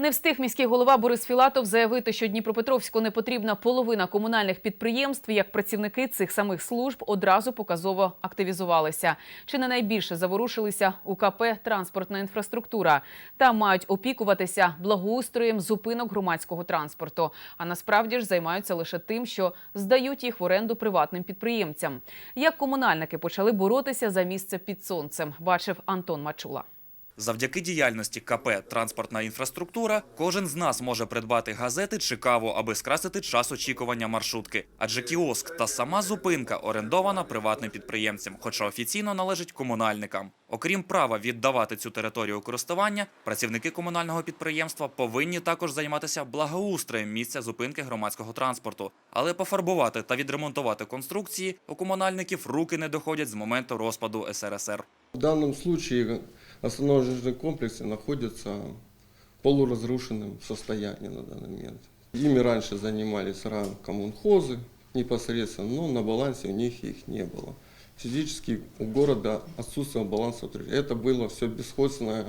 Не встиг міський голова Борис Філатов заявити, що Дніпропетровську не потрібна половина комунальних підприємств, як працівники цих самих служб одразу показово активізувалися. Чи не найбільше заворушилися у КП «Транспортна інфраструктура» та мають опікуватися благоустроєм зупинок громадського транспорту. А насправді ж займаються лише тим, що здають їх в оренду приватним підприємцям. Як комунальники почали боротися за місце під сонцем, бачив Антон Мачула. Завдяки діяльності КП «Транспортна інфраструктура» кожен з нас може придбати газети чи каву, аби скрасити час очікування маршрутки. Адже кіоск та сама зупинка орендована приватним підприємцям, хоча офіційно належить комунальникам. Окрім права віддавати цю територію у користування, працівники комунального підприємства повинні також займатися благоустроєм місця зупинки громадського транспорту. Але пофарбувати та відремонтувати конструкції у комунальників руки не доходять з моменту розпаду СРСР. В данном случае основной жилищный комплекс находится в полуразрушенном состоянии на данный момент. Ими раньше занимались РАН коммунхозы непосредственно, но на балансе у них их не было. Физически у города отсутствовал баланс. Это было все бесхозное,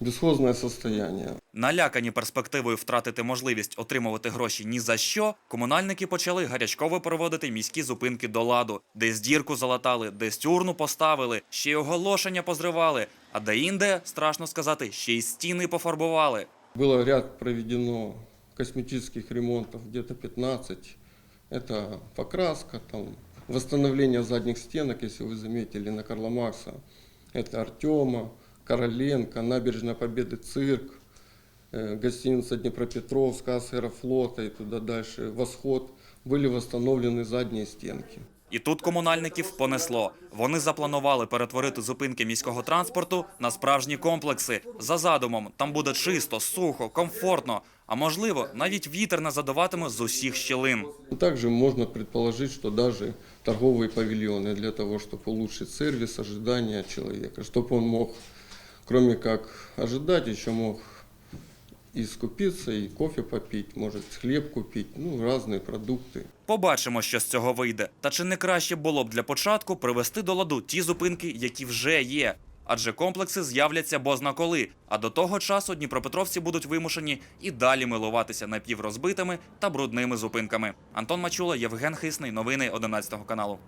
бесхозное состояние. Налякані перспективою втратити можливість отримувати гроші ні за що, комунальники почали гарячково проводити міські зупинки до ладу, десь дірку залатали, десь урну поставили, ще й оголошення позривали, а де-інде, страшно сказати, ще й стіни пофарбували. Было ряд проведено косметических ремонтов, где-то 15. Это покраска, там, восстановление задних стенок, если вы заметили, на Карла Маркса. Это Артема, Короленко, Набережная Победы, цирк, э, гостиница Днепропетровска, Аэрофлота и туда дальше, Восход. Были восстановлены задние стенки. І тут комунальників понесло. Вони запланували перетворити зупинки міського транспорту на справжні комплекси. За задумом, там буде чисто, сухо, комфортно, а можливо, навіть вітер не задуватиме з усіх щілин. Также можно предположить, что даже торговые павильоны для того, чтобы улучшить сервис, ожидания человека, чтобы он мог, кроме как ожидать, еще мог и скупиться, и кофе попить, может хлеб купить, ну, разные продукты. Побачимо, що з цього вийде. Та чи не краще було б для початку привести до ладу ті зупинки, які вже є? Адже комплекси з'являться бозна коли. А до того часу дніпропетровці будуть вимушені і далі милуватися напіврозбитими та брудними зупинками. Антон Мачула, Євген Хисний. Новини 11 каналу.